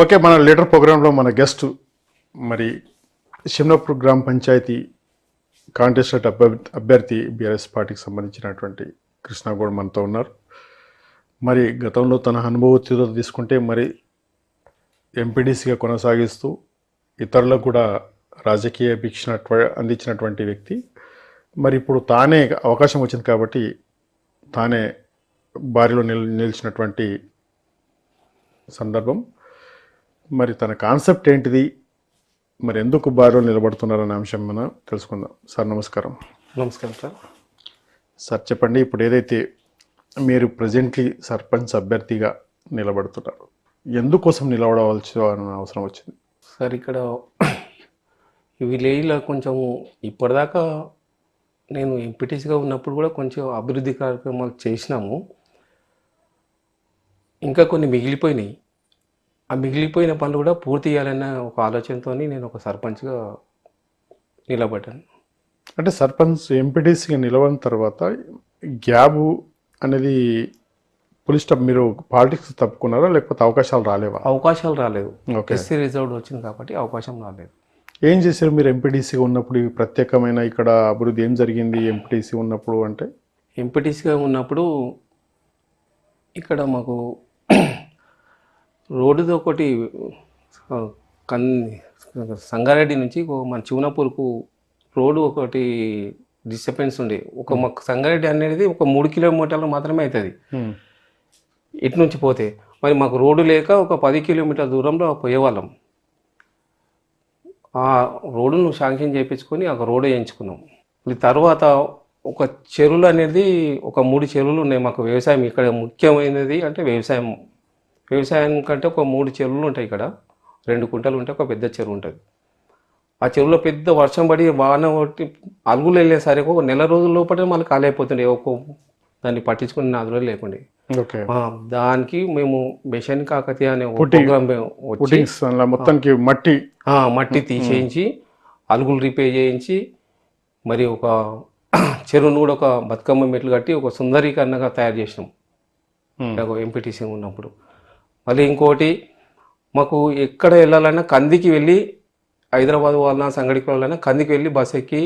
Okay మన leader ప్రోగ్రాంలో మన గెస్ట్ మరి షిమ్నాపూర్ గ్రామ పంచాయతీ కాంటెస్టెడ్ అభ్యర్థి అభ్యర్థి బీఆర్ఎస్ పార్టీకి సంబంధించినటువంటి కృష్ణాగౌడ్ మనతో ఉన్నారు. మరి గతంలో తన అనుభవతితో తీసుకుంటే మరి ఎంపీడీసీగా కొనసాగిస్తూ ఇతరులకు కూడా రాజకీయ భిక్షణ అందించినటువంటి వ్యక్తి. మరి ఇప్పుడు తానే అవకాశం వచ్చింది కాబట్టి తానే బారిలో నిల్ నిలిచినటువంటి సందర్భం. మరి తన కాన్సెప్ట్ ఏంటిది? మరి ఎందుకు బారిలో నిలబడుతున్నారనే అంశం మనం తెలుసుకుందాం. సార్ నమస్కారం. నమస్కారం సార్. సార్ చెప్పండి ఇప్పుడు ఏదైతే మీరు ప్రజెంట్లీ సర్పంచ్ అభ్యర్థిగా నిలబడుతున్నారు ఎందుకోసం నిలబడవలసి అవసరం వచ్చింది? సార్ ఇక్కడ విలేజ్లో కొంచెం ఇప్పటిదాకా నేను ఎంపీటీసీగా ఉన్నప్పుడు కూడా కొంచెం అభివృద్ధి కార్యక్రమాలు చేసినాము. ఇంకా కొన్ని మిగిలిపోయినాయి. ఆ మిగిలిపోయిన పనులు కూడా పూర్తి చేయాలన్న ఒక ఆలోచనతో నేను ఒక సర్పంచ్గా నిలబడ్డాను. అంటే సర్పంచ్ ఎంపీటీసీగా నిలబడిన తర్వాత గ్యాబ్ అనేది పులి స్టాప్ మీరు పాలిటిక్స్ తప్పుకున్నారా? లేకపోతే అవకాశాలు రాలేవా? అవకాశాలు రాలేదు. ఎస్సీ రిజర్వ్డ్ వచ్చింది కాబట్టి అవకాశం రాలేదు. ఏం చేశారు మీరు ఎంపీటీసీగా ఉన్నప్పుడు? ప్రత్యేకమైన ఇక్కడ అభివృద్ధి ఏం జరిగింది ఎంపీటీసీ ఉన్నప్పుడు అంటే? ఎంపీటీసీగా ఉన్నప్పుడు ఇక్కడ మాకు రోడ్డుది ఒకటి కన్ సంగారెడ్డి నుంచి మన చివనపూర్కు రోడ్డు ఒకటి డిస్టర్బెన్స్ ఉండే. ఒక మాకు సంగారెడ్డి అనేది ఒక మూడు కిలోమీటర్లు మాత్రమే అవుతుంది హ్మ్. ఇటు నుంచి పోతే మరి మాకు రోడ్డు లేక ఒక పది కిలోమీటర్ల దూరంలో పోయేవాళ్ళం. ఆ రోడ్డును శాంక్షన్ చేయించుకొని ఒక రోడ్డు వేయించుకున్నాం తర్వాత ఒక చెరువులు అనేది ఒక మూడు చెరువులు ఉన్నాయి మాకు వ్యవసాయం. ఇక్కడ ముఖ్యమైనది అంటే వ్యవసాయం. వ్యవసాయం కంటే ఒక మూడు చెరువులు ఉంటాయి ఇక్కడ. రెండు కుంటలు ఉంటాయి ఒక పెద్ద చెరువు ఉంటుంది. ఆ చెరువులో పెద్ద వర్షం పడి వాన కొట్టి అలుగులు వెళ్ళేసరికి ఒక నెల రోజుల లోపలే మళ్ళీ అయిపోతుండే. ఒక దాన్ని పట్టించుకుని నాదులో లేకుండే. దానికి మేము మిషన్ కాకతీయ అనే మొత్తానికి మట్టి. మట్టి తీసేయించి అలుగులు రిపేర్ చేయించి మరి ఒక చెరువును కూడా ఒక బతుకమ్మ మెట్లు కట్టి ఒక సుందరీకరణగా తయారు చేసినాం. ఎంపీటీసీ ఉన్నప్పుడు. మళ్ళీ ఇంకోటి మాకు ఎక్కడ వెళ్ళాలన్నా కందికి వెళ్ళి హైదరాబాద్ వాళ్ళ సంగడికి వెళ్ళాలన్నా కందికి వెళ్ళి బస్ ఎక్కి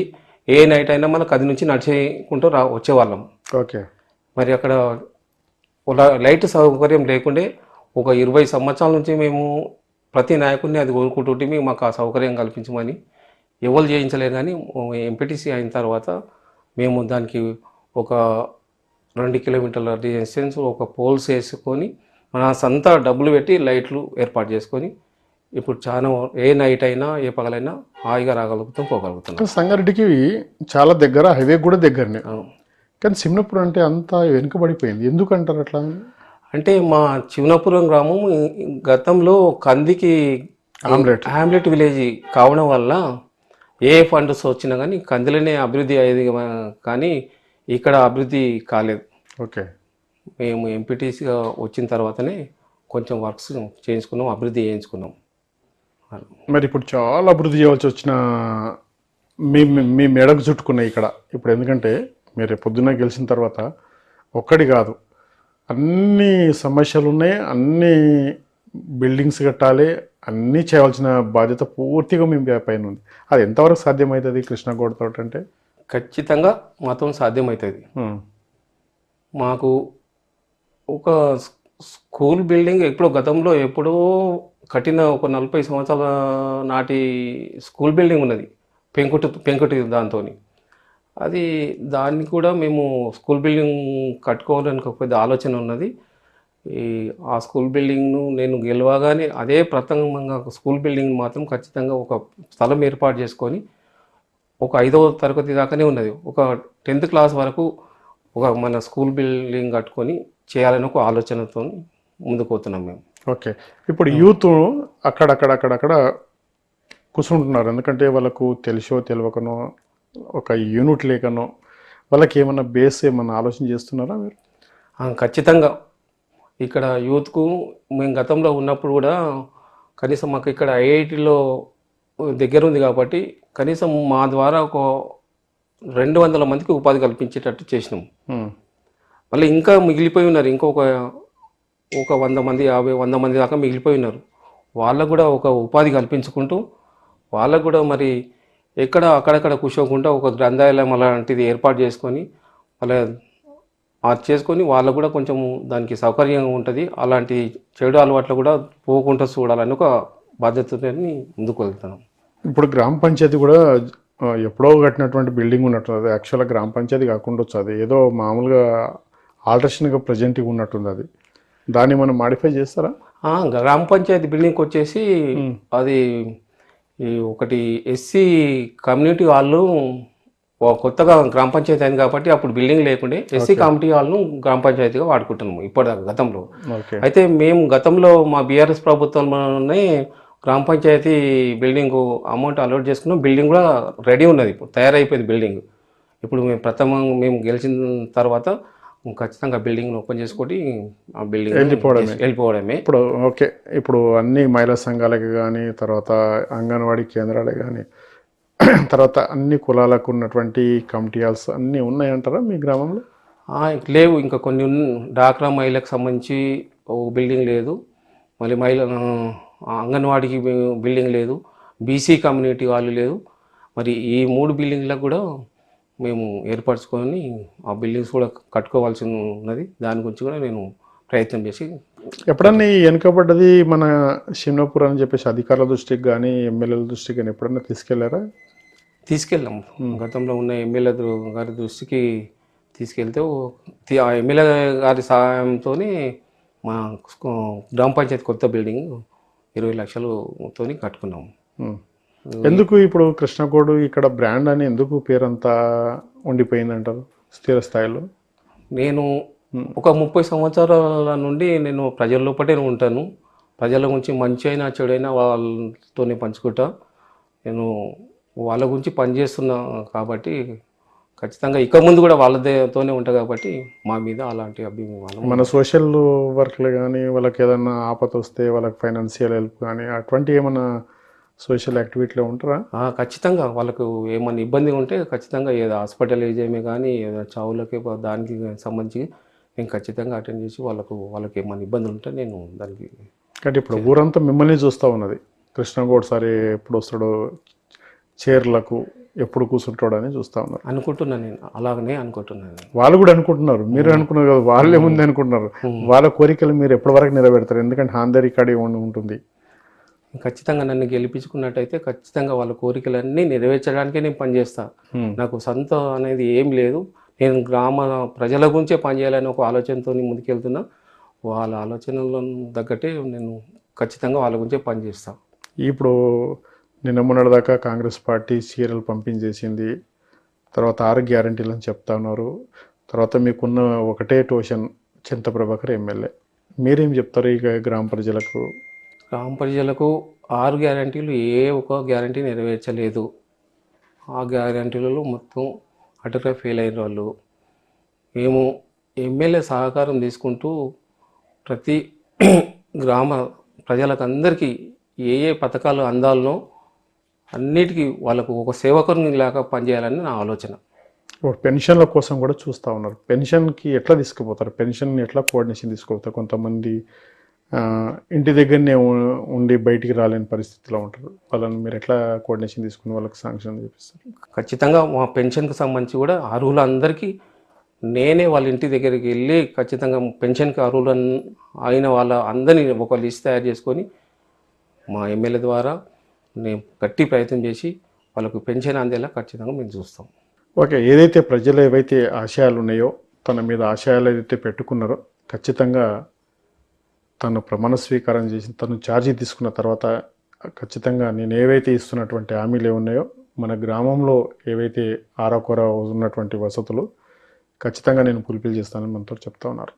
ఏ నైట్ అయినా మళ్ళీ కది నుంచి నడిచేకుంటూ రా వచ్చేవాళ్ళం. ఓకే. మరి అక్కడ లైట్ సౌకర్యం లేకుండే ఒక ఇరవై సంవత్సరాల నుంచి మేము ప్రతి నాయకుడిని అది కోరుకుంటుంటే మేము మాకు ఆ సౌకర్యం కల్పించమని ఎవరు చేయించలేరు కానీ ఎంపీటీసీ అయిన తర్వాత మేము దానికి ఒక రెండు కిలోమీటర్ల డిస్టెన్స్ ఒక పోల్స్ వేసుకొని మన సొంత డబ్బులు పెట్టి లైట్లు ఏర్పాటు చేసుకొని ఇప్పుడు చాలా ఏ నైట్ అయినా ఏ పగలైనా హాయిగా రాగలుగుతాం పోగలుగుతున్నాం. కానీ సంగారెడ్డికి చాలా దగ్గర హైవే కూడా దగ్గరనే. కానీ సిమ్నపూర్ అంటే అంతా వెనుకబడిపోయింది. ఎందుకు అంటారు అట్లా? అంటే మా చివనపురం గ్రామం గతంలో కందికి ఆమ్లెట్. హ్యామ్లెట్ విలేజ్ కావడం వల్ల ఏ ఫండ్స్ వచ్చినా కానీ కందిలోనే అభివృద్ధి అయ్యేది కానీ ఇక్కడ అభివృద్ధి కాలేదు. ఓకే. మేము ఎంపీటీసీగా వచ్చిన తర్వాతనే కొంచెం వర్క్స్ చేయించుకున్నాం అభివృద్ధి చేయించుకున్నాం. మరి ఇప్పుడు చాలా అభివృద్ధి చేయవలసి వచ్చిన మీ మీ- మెడకు చుట్టుకున్నాయి ఇక్కడ. ఇప్పుడు ఎందుకంటే మీరు పొద్దున్న గెలిచిన తర్వాత ఒక్కడి కాదు అన్ని సమస్యలు ఉన్నాయి అన్ని బిల్డింగ్స్ కట్టాలి అన్నీ చేయవలసిన బాధ్యత పూర్తిగా మీ పైన ఉంది. అది ఎంతవరకు సాధ్యమవుతుంది కృష్ణగౌడ్ తోట అంటే? ఖచ్చితంగా మాతో సాధ్యమవుతుంది మాకు ఒక స్కూల్ బిల్డింగ్ ఎప్పుడో గతంలో ఎప్పుడో కట్టిన ఒక నలభై సంవత్సరాల నాటి స్కూల్ బిల్డింగ్ ఉన్నది. పెంకుటి పెంకుటి దాంతో అది దాన్ని కూడా మేము స్కూల్ బిల్డింగ్ కట్టుకోవాలని ఒక పెద్ద ఆలోచన ఉన్నది. ఈ ఆ స్కూల్ బిల్డింగ్ను నేను గెలవగానే అదే ప్రథమంగా స్కూల్ బిల్డింగ్ మాత్రం ఖచ్చితంగా ఒక స్థలం ఏర్పాటు చేసుకొని ఒక ఐదవ తరగతి దాకానే ఉన్నది. ఒక టెన్త్ క్లాస్ వరకు ఒక మన స్కూల్ బిల్డింగ్ కట్టుకొని చేయాలని ఒక ఆలోచనతో ముందుకు పోతున్నాం మేము. ఓకే. ఇప్పుడు యూత్ అక్కడక్కడ అక్కడక్కడ కూర్చుంటున్నారు ఎందుకంటే వాళ్ళకు తెలిసో తెలియకనో ఒక యూనిట్ లేకనో వాళ్ళకి ఏమన్నా బేస్ ఏమన్నా ఆలోచన చేస్తున్నారా మీరు? ఖచ్చితంగా. ఇక్కడ యూత్కు మేము గతంలో ఉన్నప్పుడు కూడా కనీసం మాకు ఇక్కడ ఐఐటిలో దగ్గర ఉంది కాబట్టి కనీసం మా ద్వారా ఒక రెండు వందల మందికి ఉపాధి కల్పించేటట్టు చేసినాం. మళ్ళీ ఇంకా మిగిలిపోయి ఉన్నారు. ఇంకొక ఒక వంద మంది యాభై వంద మంది దాకా మిగిలిపోయి ఉన్నారు. వాళ్ళకు కూడా ఒక ఉపాధి కల్పించుకుంటూ వాళ్ళకు కూడా మరి ఎక్కడ అక్కడక్కడ కూర్చోకుండా ఒక గ్రంథాలయం అలాంటిది ఏర్పాటు చేసుకొని వాళ్ళ అది చేసుకొని వాళ్ళకు కూడా కొంచెం దానికి సౌకర్యంగా ఉంటుంది. అలాంటి చెడు అలవాట్లు కూడా పోకుండా చూడాలని ఒక బాధ్యతని ముందుకు వెళ్తున్నాం. ఇప్పుడు గ్రామ పంచాయతీ కూడా ఎప్పుడో కట్టినటువంటి బిల్డింగ్ ఉన్నట్టు అది యాక్చువల్గా గ్రామ పంచాయతీ కాకుండా వచ్చు అది ఏదో మామూలుగా ఆల్ట్రేషన్గా ప్రజెంట్గా ఉన్నట్టుంది అది. దాన్ని మనం మాడిఫై చేస్తారా? గ్రామ పంచాయతీ బిల్డింగ్కి వచ్చేసి అది ఒకటి ఎస్సీ కమ్యూనిటీ ఓ- కొత్తగా గ్రామ పంచాయతీ అయింది కాబట్టి అప్పుడు బిల్డింగ్ లేకుండే ఎస్సీ కమిటీ హాల్ను గ్రామ పంచాయతీగా వాడుకుంటున్నాము ఇప్పటిదాకా గతంలో. అయితే మేము గతంలో మా బీఆర్ఎస్ ప్రభుత్వంలోనే గ్రామ పంచాయతీ బిల్డింగ్ అమౌంట్ అలౌట్ చేసుకున్నాం. బిల్డింగ్ కూడా రెడీ ఉన్నది ఇప్పుడు తయారైపోయింది బిల్డింగ్. ఇప్పుడు మేము ప్రథమం మేము గెలిచిన తర్వాత ఖచ్చితంగా బిల్డింగ్ ఓపెన్ చేసుకొని ఆ బిల్డింగ్ వెళ్ళిపోవడమే. వెళ్ళిపోవడమే. ఇప్పుడు ఓకే ఇప్పుడు అన్ని మహిళా సంఘాలకి కానీ తర్వాత అంగన్వాడీ కేంద్రాలే కానీ తర్వాత అన్ని కులాలకు ఉన్నటువంటి కమిటీ హాల్స్ అన్నీ ఉన్నాయంటారా మీ గ్రామంలో? లేవు. ఇంకా కొన్ని డాక్రా మహిళలకు సంబంధించి ఓ బిల్డింగ్ లేదు. మళ్ళీ మహిళ అంగన్వాడీకి బిల్డింగ్ లేదు. బీసీ కమ్యూనిటీ వాళ్ళు లేదు. మరి ఈ మూడు బిల్డింగ్లకు కూడా మేము ఏర్పరచుకొని ఆ బిల్డింగ్స్ కూడా కట్టుకోవాల్సి ఉన్నది. దాని గురించి కూడా నేను ప్రయత్నం చేసి ఎప్పుడన్నా వెనుకబడ్డది మన షిమ్నాపూర్ అని చెప్పేసి అధికారుల దృష్టికి కానీ ఎమ్మెల్యేల దృష్టికి కానీ ఎప్పుడన్నా తీసుకెళ్ళారా? తీసుకెళ్ళాం. గతంలో ఉన్న ఎమ్మెల్యే గారి దృష్టికి తీసుకెళ్తే ఆ ఎమ్మెల్యే గారి సహాయంతో మా గ్రామ పంచాయతీ కొత్త బిల్డింగ్ ఇరవై లక్షలతో కట్టుకున్నాం. ఉం. ఎందుకు ఇప్పుడు కృష్ణకోడు ఇక్కడ బ్రాండ్ అని ఎందుకు పేరంతా ఉండిపోయింది అంటారు స్థిర స్థాయిలో? నేను ఒక ముప్పై సంవత్సరాల నుండి నేను ప్రజల లోపటే ఉంటాను. ప్రజల గురించి మంచి అయినా చెడైనా వాళ్ళతోనే పంచుకుంటా. నేను వాళ్ళ గురించి పనిచేస్తున్నా కాబట్టి ఖచ్చితంగా ఇక ముందు కూడా వాళ్ళతోనే ఉంటా కాబట్టి మా మీద అలాంటి అభిమానం మన సోషల్ వర్క్లు కానీ వాళ్ళకి ఏదైనా ఆపద వస్తే వాళ్ళకి ఫైనాన్షియల్ హెల్ప్ కానీ అటువంటి ఏమైనా సోషల్ యాక్టివిటీలో ఉంటారా? ఖచ్చితంగా. వాళ్ళకు ఏమైనా ఇబ్బంది ఉంటే ఖచ్చితంగా ఏదో హాస్పిటలైజేమే కానీ ఏదో చావులకి దానికి సంబంధించి నేను ఖచ్చితంగా అటెండ్ చేసి వాళ్ళకు వాళ్ళకి ఏమైనా ఇబ్బందులు ఉంటే నేను దానికి కాబట్టి ఇప్పుడు ఊరంతా మిమ్మల్ని చూస్తూ ఉన్నది. కృష్ణగౌడ్ సారి ఎప్పుడు వస్తాడో చీరలకు ఎప్పుడు కూర్చుంటాడో అని చూస్తూ ఉన్నారు. అనుకుంటున్నాను నేను. అలాగనే అనుకుంటున్నాను వాళ్ళు కూడా అనుకుంటున్నారు. మీరు అనుకున్నారు కదా వాళ్ళే ముందు అనుకుంటున్నారు. వాళ్ళ కోరికలు మీరు ఎప్పటి వరకు నెరవేరుతారు? ఎందుకంటే హాందరి కాడి ఉంటుంది. ఖచ్చితంగా నన్ను గెలిపించుకున్నట్టయితే ఖచ్చితంగా వాళ్ళ కోరికలన్నీ నెరవేర్చడానికే నేను పనిచేస్తా. Hmm. నాకు సొంత అనేది ఏం లేదు. నేను గ్రామ ప్రజల గురించే పనిచేయాలని ఒక ఆలోచనతో ముందుకెళ్తున్నా. వాళ్ళ ఆలోచనల తగ్గట్టే నేను ఖచ్చితంగా వాళ్ళ గురించే పనిచేస్తా. ఇప్పుడు నిన్న మొన్నటిదాకా కాంగ్రెస్ పార్టీ చీరలు పంపించేసింది. తర్వాత ఆరు గ్యారంటీలు అని చెప్తా ఉన్నారు. తర్వాత మీకున్న ఒకటే ట్యూషన్ చింత ప్రభాకర్ ఎమ్మెల్యే. మీరేం చెప్తారు ఇక గ్రామ ప్రజలకు? గ్రామ ప్రజలకు ఆరు గ్యారంటీలు ఏ ఒక్క గ్యారంటీ నెరవేర్చలేదు. ఆ గ్యారంటీలలో మొత్తం అటుగా ఫెయిల్ అయిన వాళ్ళు. మేము ఎమ్మెల్యే సహకారం తీసుకుంటూ ప్రతి గ్రామ ప్రజలకు అందరికీ ఏ ఏ పథకాలు అందాలనో అన్నిటికీ వాళ్ళకు ఒక సేవకుని లాగా పనిచేయాలని నా ఆలోచన. పెన్షన్ల కోసం కూడా చూస్తూ ఉన్నారు. పెన్షన్కి ఎట్లా తీసుకుపోతారు? పెన్షన్ ఎట్లా కోఆర్డినేషన్ తీసుకుపోతారు? కొంతమంది ఇంటి దగ్గరనే ఉండి బయటికి రాలేని పరిస్థితిలో ఉంటారు. వాళ్ళని మీరు ఎట్లా కోఆర్డినేషన్ తీసుకుని వాళ్ళకి శాంక్షన్ చేపిస్తారు ఖచ్చితంగా మా పెన్షన్కి సంబంధించి కూడా అర్హులందరికీ నేనే వాళ్ళ ఇంటి దగ్గరికి వెళ్ళి ఖచ్చితంగా పెన్షన్కి అర్హులు అయిన వాళ్ళ అందరినీ ఒక లిస్ట్ తయారు చేసుకొని మా ఎమ్మెల్యే ద్వారా నేను గట్టి ప్రయత్నం చేసి వాళ్ళకు పెన్షన్ అందేలా ఖచ్చితంగా మేము చూస్తాం. ఓకే. ఏదైతే ప్రజలు ఏవైతే ఆశయాలు ఉన్నాయో తన మీద ఆశయాలు ఏదైతే పెట్టుకున్నారో ఖచ్చితంగా తను ప్రమాణ స్వీకారం చేసి తను ఛార్జీ తీసుకున్న తర్వాత ఖచ్చితంగా నేను ఏవైతే ఇస్తున్నటువంటి హామీలు ఉన్నాయో మన గ్రామంలో ఏవైతే ఆరాకొర ఉన్నటువంటి వసతులు ఖచ్చితంగా నేను ఫుల్ఫిల్ చేస్తానని మనతో చెప్తా ఉన్నారు.